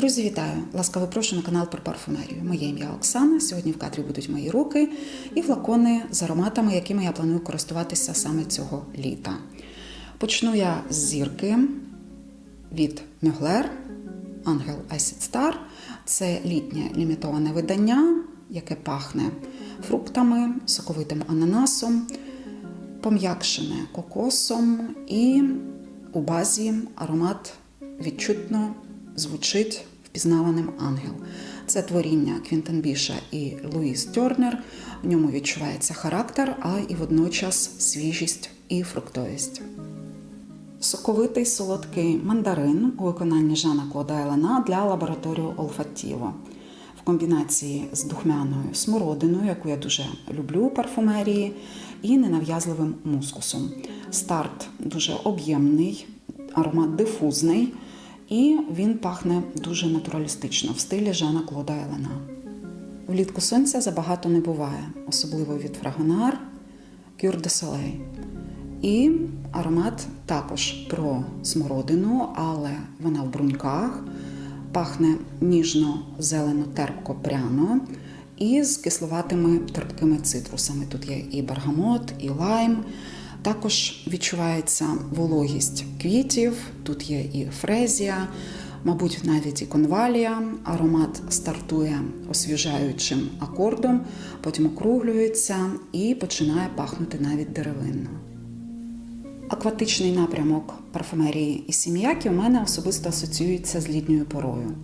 Друзі, вітаю! Ласкаво прошу на канал про парфумерію. Моє ім'я Оксана. Сьогодні в кадрі будуть мої руки і флакони з ароматами, якими я планую користуватися саме цього літа. Почну я з зірки від Мюглер Ангел Acid Star. Це літнє лімітоване видання, яке пахне фруктами, соковитим ананасом, пом'якшене кокосом і у базі аромат відчутно звучить впізнаваним ангел. Це творіння Квінтен Біша і Луїс Тернер. В ньому відчувається характер, а і водночас свіжість і фруктовість. Соковитий солодкий мандарин у виконанні Жана Клода Елена для лабораторію Олфаттіво. В комбінації з духмяною смородиною, яку я дуже люблю у парфумерії, і ненав'язливим мускусом. Старт дуже об'ємний, аромат дифузний, і він пахне дуже натуралістично в стилі Жана Клода Елена. Влітку сонця забагато не буває, особливо від Фрагонар, Кюр де Солей. І аромат також про смородину, але вона в бруньках, пахне ніжно-зелено терпко пряно і з кисловатими терпкими цитрусами. Тут є і бергамот, і лайм. Також відчувається вологість квітів, тут є і фрезія, мабуть, навіть і конвалія. Аромат стартує освіжаючим акордом, потім округлюється і починає пахнути навіть деревинно. Акватичний напрямок парфумерії і сім'яки у мене особисто асоціюється з літньою порою.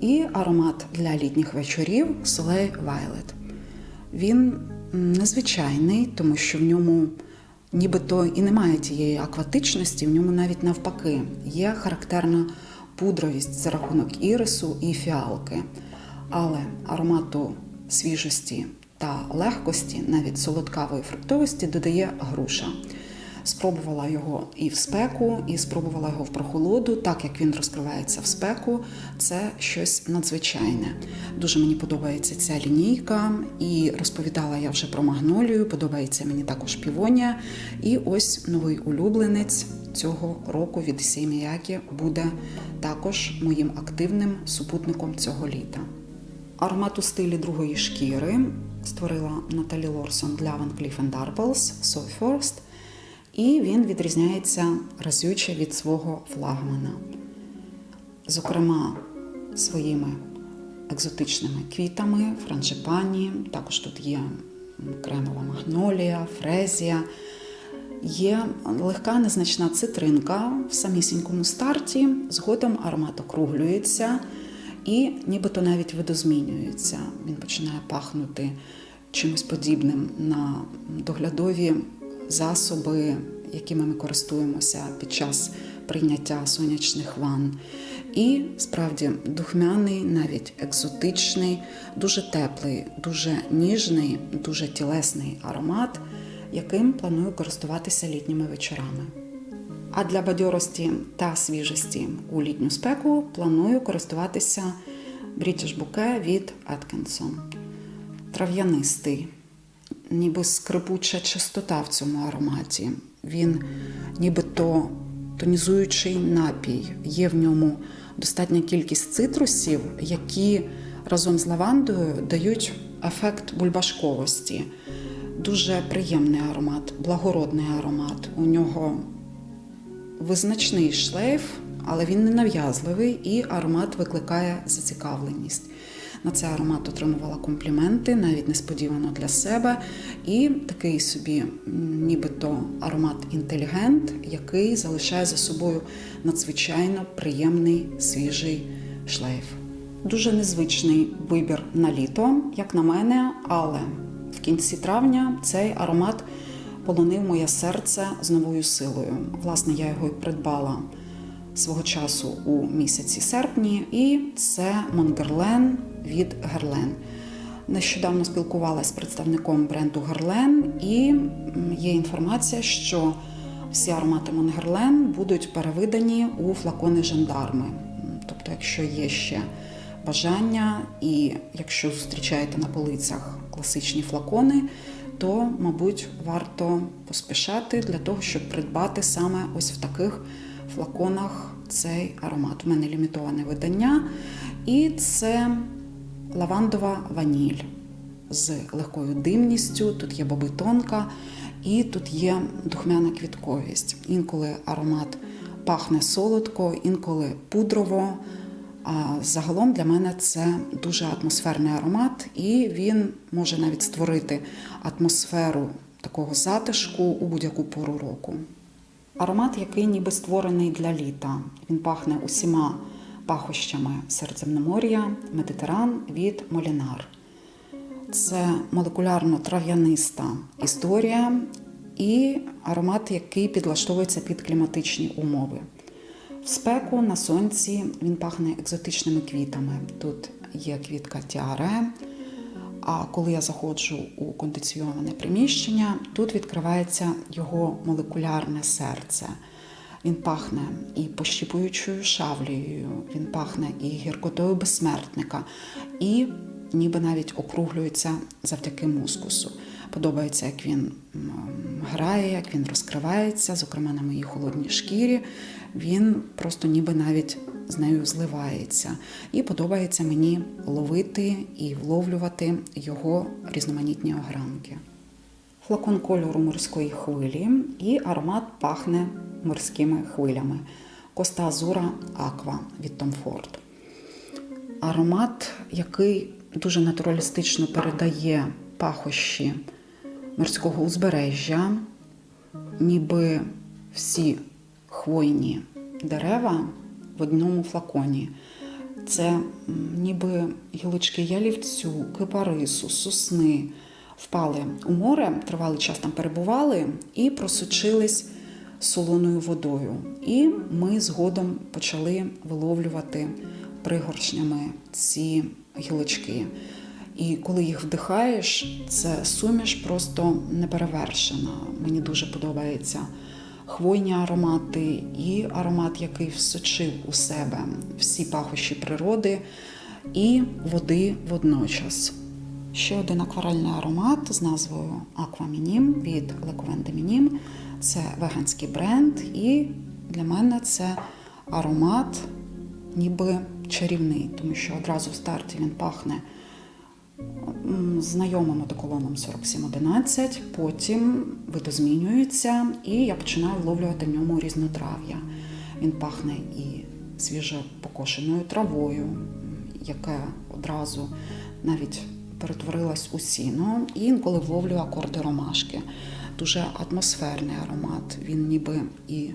І аромат для літніх вечорів Soleil Violet. Він незвичайний, тому що в ньому нібито і немає тієї акватичності, в ньому навіть навпаки є характерна пудровість за рахунок ірису і фіалки. Але аромату свіжості та легкості, навіть солодкавої фруктовості, додає груша. Спробувала його і в спеку, і спробувала його в прохолоду. Так як він розкривається в спеку, це щось надзвичайне. Дуже мені подобається ця лінійка, і розповідала я вже про магнолію. Подобається мені також півонія. І ось новий улюбленець цього року від Сіміякі буде також моїм активним супутником цього літа. Аромат у стилі другої шкіри створила Наталі Лорсон для Van Cleef Arpels Soy First – і він відрізняється разюче від свого флагмана, зокрема, своїми екзотичними квітами, франжипані, також тут є кремова магнолія, фрезія. Є легка незначна цитринка в самісінькому старті, згодом аромат округлюється і нібито навіть видозмінюється. Він починає пахнути чимось подібним на доглядові засоби, якими ми користуємося під час прийняття сонячних ванн. І справді духмяний, навіть екзотичний, дуже теплий, дуже ніжний, дуже тілесний аромат, яким планую користуватися літніми вечорами. А для бадьорості та свіжості у літню спеку планую користуватися British Bouquet від Atkinson. Трав'янистий ніби скрипуча чистота в цьому ароматі. Він нібито тонізуючий напій. Є в ньому достатня кількість цитрусів, які разом з лавандою дають ефект бульбашковості. Дуже приємний аромат, благородний аромат. У нього визначний шлейф, але він не нав'язливий і аромат викликає зацікавленість. На цей аромат отримувала компліменти, навіть несподівано для себе. І такий собі, нібито аромат інтелігент, який залишає за собою надзвичайно приємний свіжий шлейф. Дуже незвичний вибір на літо, як на мене, але в кінці травня цей аромат полонив моє серце з новою силою. Власне, я його і придбала свого часу у місяці серпні, і це Монгерлен від Герлен. Нещодавно спілкувалася з представником бренду Герлен, і є інформація, що всі аромати Монгерлен будуть перевидані у флакони жандарми. Тобто, якщо є ще бажання, і якщо зустрічаєте на полицях класичні флакони, то, мабуть, варто поспішати для того, щоб придбати саме ось в таких флаконах цей аромат. У мене лімітоване видання, і це лавандова ваніль з легкою димністю. Тут є боби тонка, і тут є духмяна квітковість. Інколи аромат пахне солодко, інколи пудрово. А загалом для мене це дуже атмосферний аромат, і він може навіть створити атмосферу такого затишку у будь-яку пору року. Аромат, який ніби створений для літа. Він пахне усіма пахощами Середземномор'я, Медитеран від Молінар. Це молекулярно-трав'яниста історія і аромат, який підлаштовується під кліматичні умови. В спеку на сонці він пахне екзотичними квітами. Тут є квітка тіаре. А коли я заходжу у кондиційоване приміщення, тут відкривається його молекулярне серце. Він пахне і пощіпуючою шавлею, він пахне і гіркотою безсмертника, і ніби навіть округлюється завдяки мускусу. Подобається, як він грає, як він розкривається, зокрема на моїй холодній шкірі. Він просто ніби навіть з нею зливається. І подобається мені ловити і вловлювати його різноманітні огранки. Флакон кольору морської хвилі, і аромат пахне морськими хвилями. Коста Азура Аква від Tom Ford. Аромат, який дуже натуралістично передає пахощі морського узбережжя, ніби всі хвойні дерева в одному флаконі. Це ніби гілочки ялівцю, кипарису, сосни впали у море, тривалий час там перебували і просочились солоною водою. І ми згодом почали виловлювати пригоршнями ці гілочки. І коли їх вдихаєш, це суміш просто неперевершена. Мені дуже подобається хвойні аромати і аромат, який всочив у себе всі пахощі природи і води водночас. Ще один акварельний аромат з назвою Aquaminim від de Minim. Це веганський бренд, і для мене це аромат ніби чарівний, тому що одразу в старті він пахне знайомим одеколоном 4711, потім видозмінюється, і я починаю вловлювати в ньому різнотрав'я. Він пахне і свіжо покошеною травою, м, яке одразу навіть перетворилась у сіно, і інколи вловлю акорди ромашки. Дуже атмосферний аромат. Він ніби і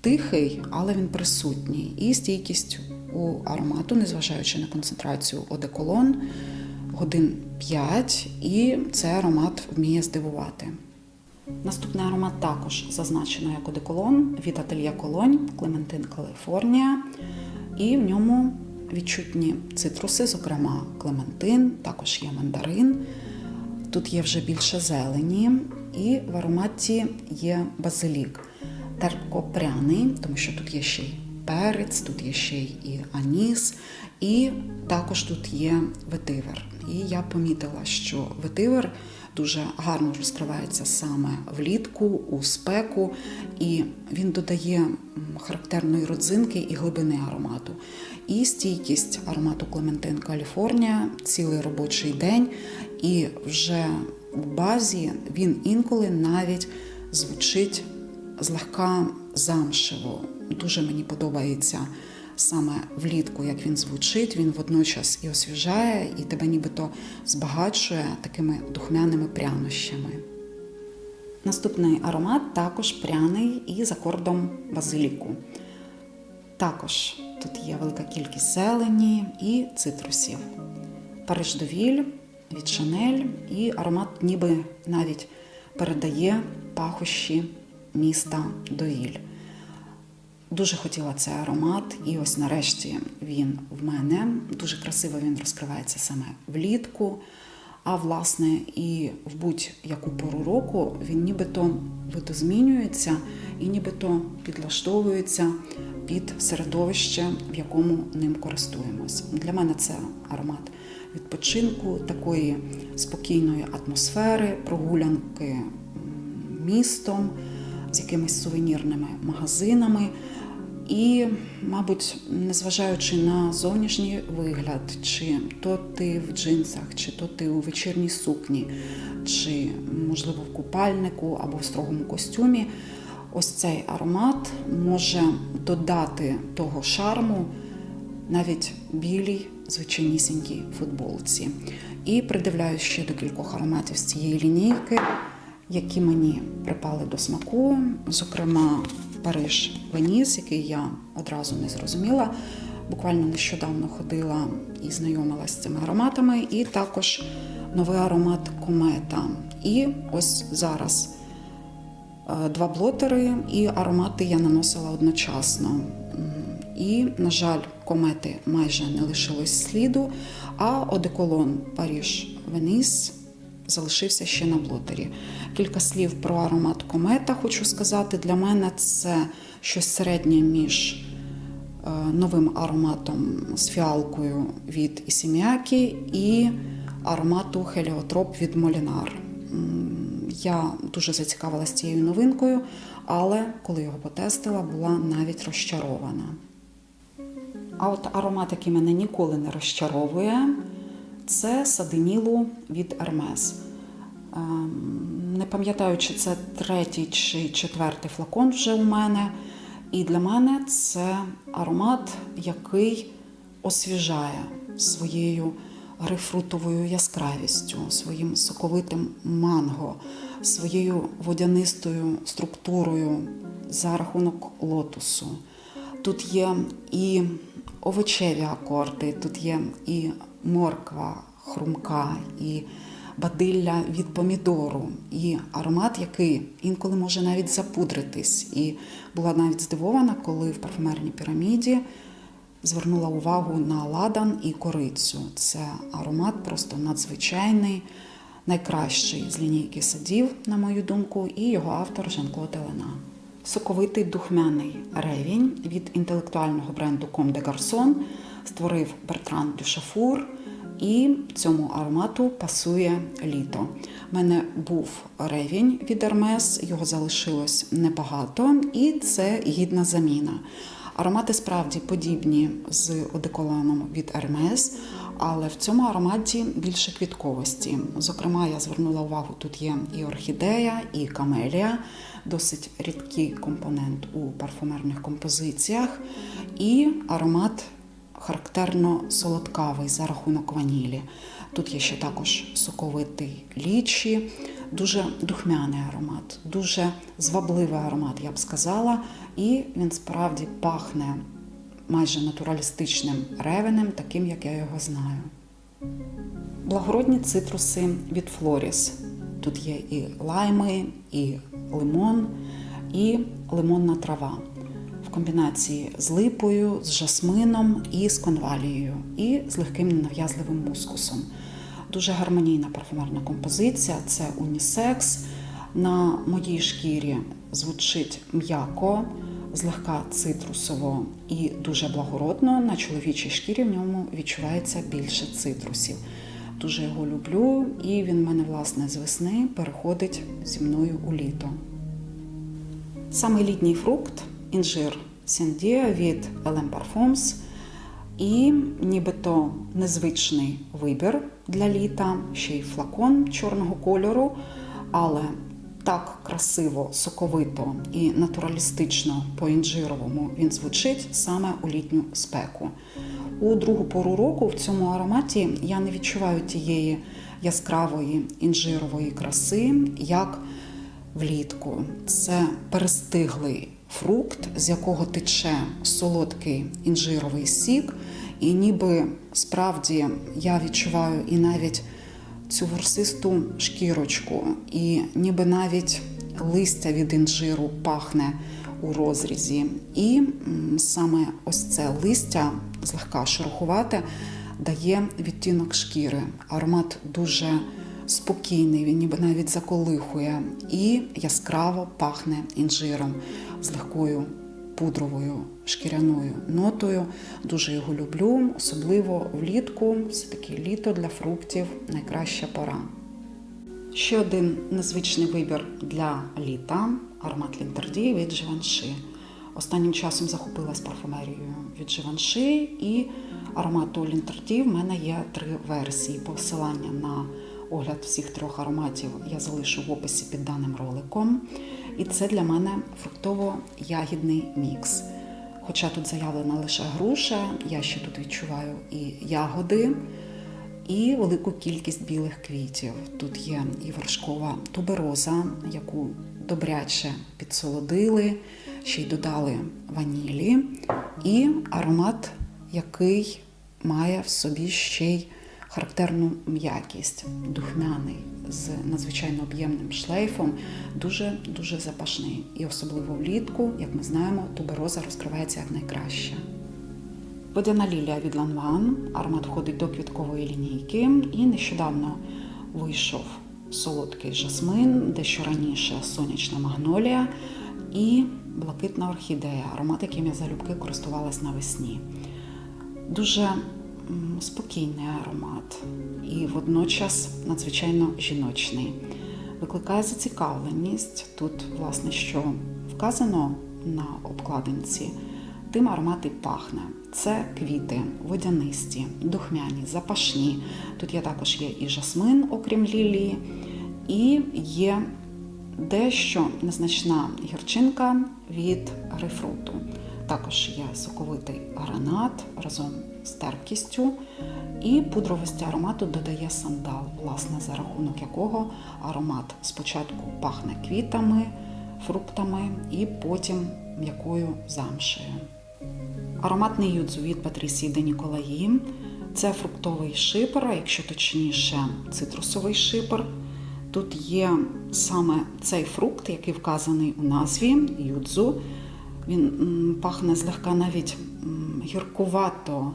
тихий, але він присутній. І стійкість у аромату, незважаючи на концентрацію одеколон, годин 5, і цей аромат вміє здивувати. Наступний аромат також зазначено як одеколон від ательє Колонь Клементин Каліфорнія. І в ньому відчутні цитруси, зокрема клементин, також є мандарин. Тут є вже більше зелені, і в ароматі є базилік. Терпко-пряний, тому що тут є ще й перець, тут є ще й аніс, і також тут є ветивер. І я помітила, що ветивер дуже гарно розкривається саме влітку, у спеку, і він додає характерної родзинки і глибини аромату. І стійкість аромату Клементин Каліфорнія цілий робочий день, і вже в базі він інколи навіть звучить злегка замшево. Дуже мені подобається саме влітку, як він звучить. Він водночас і освіжає, і тебе нібито збагачує такими духмяними прянощами. Наступний аромат також пряний і з акордом базиліку. Також тут є велика кількість зелені і цитрусів. Париж довіль від Шанель, і аромат ніби навіть передає пахощі міста Доїль. Дуже хотіла цей аромат, і ось нарешті він в мене. Дуже красиво він розкривається саме влітку. А власне, і в будь-яку пору року він нібито видозмінюється і нібито підлаштовується під середовище, в якому ним користуємось. Для мене це аромат відпочинку, такої спокійної атмосфери, прогулянки містом з якимись сувенірними магазинами. І, мабуть, незважаючи на зовнішній вигляд, чи то ти в джинсах, чи то ти у вечірній сукні, чи, можливо, в купальнику або в строгому костюмі, ось цей аромат може додати того шарму навіть білій звичайнісінькій футболці. І придивляюсь ще до кількох ароматів з цієї лінійки, які мені припали до смаку. Зокрема, Париж Веніс, який я одразу не зрозуміла. Буквально нещодавно ходила і знайомилася з цими ароматами, і також новий аромат комета. І ось зараз е, два блотери і аромати я наносила одночасно. І, на жаль, комети майже не лишилось сліду, а одеколон Паріж Веніс залишився ще на блотері. Кілька слів про аромат комета хочу сказати. Для мене це щось середнє між е, новим ароматом з фіалкою від Ісіміакі і аромату Хеліотроп від Молінар. Я дуже зацікавилася цією новинкою, але коли його потестила, була навіть розчарована. А от аромат, який мене ніколи не розчаровує, це саденілу від Hermes. Ем, Не пам'ятаю, чи це третій чи четвертий флакон вже у мене. І для мене це аромат, який освіжає своєю грейпфрутовою яскравістю, своїм соковитим манго, своєю водянистою структурою за рахунок лотосу. Тут є і овочеві акорди, тут є і морква хрумка, і бадилля від помідору, і аромат, який інколи може навіть запудритись. І була навіть здивована, коли в парфумерній піраміді звернула увагу на ладан і корицю. Це аромат просто надзвичайний, найкращий з лінійки садів, на мою думку, і його автор Жан-Клод. Соковитий духмяний ревінь від інтелектуального бренду Comme des Garçons створив Бертран Дюшафур, і цьому аромату пасує літо. У мене був ревінь від Hermes, його залишилось небагато, і це гідна заміна. Аромати справді подібні з одеколоном від Hermes, але в цьому ароматі більше квітковості. Зокрема, я звернула увагу, тут є і орхідея, і камелія, досить рідкий компонент у парфумерних композиціях, і аромат характерно солодкавий за рахунок ванілі. Тут є ще також соковитий лічі, дуже духмяний аромат, дуже звабливий аромат, я б сказала, і він справді пахне майже натуралістичним ревенем, таким, як я його знаю. Благородні цитруси від Флоріс. Тут є і лайми, і лимон, і лимонна трава в комбінації з липою, з жасмином і з конвалією, і з легким ненав'язливим мускусом. Дуже гармонійна парфумерна композиція, це унісекс. На моїй шкірі звучить м'яко, злегка цитрусово і дуже благородно. На чоловічій шкірі в ньому відчувається більше цитрусів. Дуже його люблю, і він в мене, власне, з весни переходить зі мною у літо. Саме літній фрукт інжир Сіндія від LM Parfums. І нібито незвичний вибір для літа, ще й флакон чорного кольору, але так красиво, соковито і натуралістично по-інжировому він звучить саме у літню спеку. У другу пору року в цьому ароматі я не відчуваю тієї яскравої інжирової краси, як влітку. Це перестиглий фрукт, з якого тече солодкий інжировий сік, і ніби справді я відчуваю і навіть цю ворсисту шкірочку, і ніби навіть листя від інжиру пахне у розрізі. І саме ось це листя злегка шерохувате дає відтінок шкіри. Аромат дуже спокійний, він ніби навіть заколихує і яскраво пахне інжиром з легкою пудровою шкіряною нотою. Дуже його люблю, особливо влітку. Все таки літо для фруктів найкраща пора. Ще один незвичний вибір для літа аромат Лінтерді від Живанши. Останнім часом захопилась парфумерією від Givenchy і аромату Лінтерті. В мене є три версії. Посилання на огляд всіх трьох ароматів я залишу в описі під даним роликом. І це для мене фруктово-ягідний мікс. Хоча тут заявлена лише груша, я ще тут відчуваю і ягоди, і велику кількість білих квітів. Тут є і вершкова тубероза, яку добряче підсолодили, ще й додали ванілі, і аромат, який має в собі ще й характерну м'якість, духмяний з надзвичайно об'ємним шлейфом, дуже дуже запашний. І особливо влітку, як ми знаємо, тубероза розкривається як найкраще. Водяна лілія від Ланван. Аромат входить до квіткової лінійки і нещодавно вийшов солодкий жасмин, дещо раніше сонячна магнолія і блакитна орхідея, аромат, яким я залюбки користувалась навесні. Дуже спокійний аромат і водночас надзвичайно жіночний. Викликає зацікавленість. Тут, власне, що вказано на обкладинці, тим аромат і пахне. Це квіти, водянисті, духмяні, запашні. Тут є також є і жасмин, окрім лілії, і є дещо незначна гірчинка від грейпфруту. Також є соковитий гранат разом терпкістю, і пудровості аромату додає сандал, власне, за рахунок якого аромат спочатку пахне квітами, фруктами і потім м'якою замшею. Ароматний юдзу від Патрісії де Ніколаї. Це фруктовий шипер, а якщо точніше, цитрусовий шипер. Тут є саме цей фрукт, який вказаний у назві юдзу. Він пахне злегка навіть гіркувато,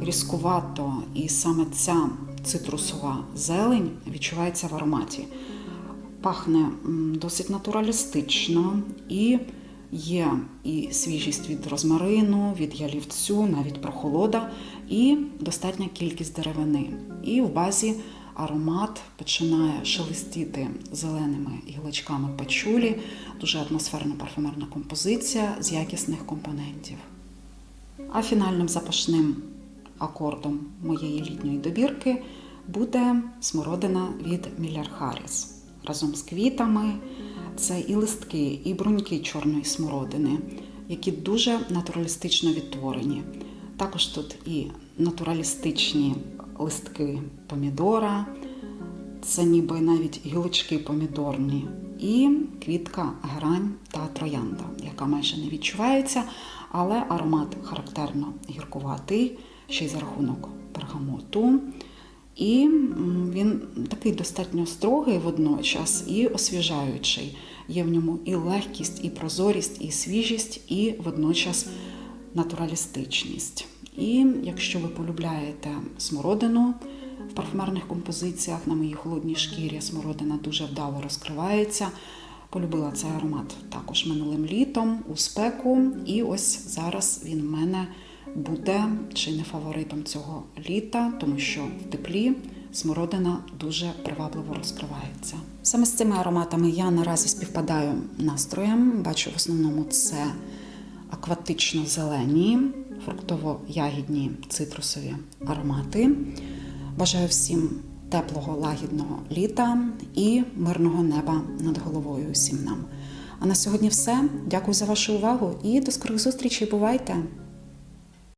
різкувато, і саме ця цитрусова зелень відчувається в ароматі. Пахне досить натуралістично і є і свіжість від розмарину, від ялівцю, навіть прохолода, і достатня кількість деревини. І в базі аромат починає шелестіти зеленими гілочками пачулі, дуже атмосферна парфумерна композиція з якісних компонентів. А фінальним запашним акордом моєї літньої добірки буде смородина від Міллер Харріс. Разом з квітами це і листки, і бруньки чорної смородини, які дуже натуралістично відтворені. Також тут і натуралістичні листки помідора, це ніби навіть гілочки помідорні, і квітка грань та троянда, яка майже не відчувається, але аромат характерно гіркуватий, ще й за рахунок бергамоту. І він такий достатньо строгий водночас і освіжаючий. Є в ньому і легкість, і прозорість, і свіжість, і водночас натуралістичність. І якщо ви полюбляєте смородину в парфумерних композиціях, на моїй холодній шкірі смородина дуже вдало розкривається. Полюбила цей аромат також минулим літом у спеку, і ось зараз він в мене буде чи не фаворитом цього літа, тому що в теплі смородина дуже привабливо розкривається. Саме з цими ароматами я наразі співпадаю настроєм. Бачу в основному це акватично-зелені, фруктово-ягідні цитрусові аромати. Бажаю всім теплого, лагідного літа і мирного неба над головою усім нам. А на сьогодні все. Дякую за вашу увагу і до скорих зустрічей. Бувайте!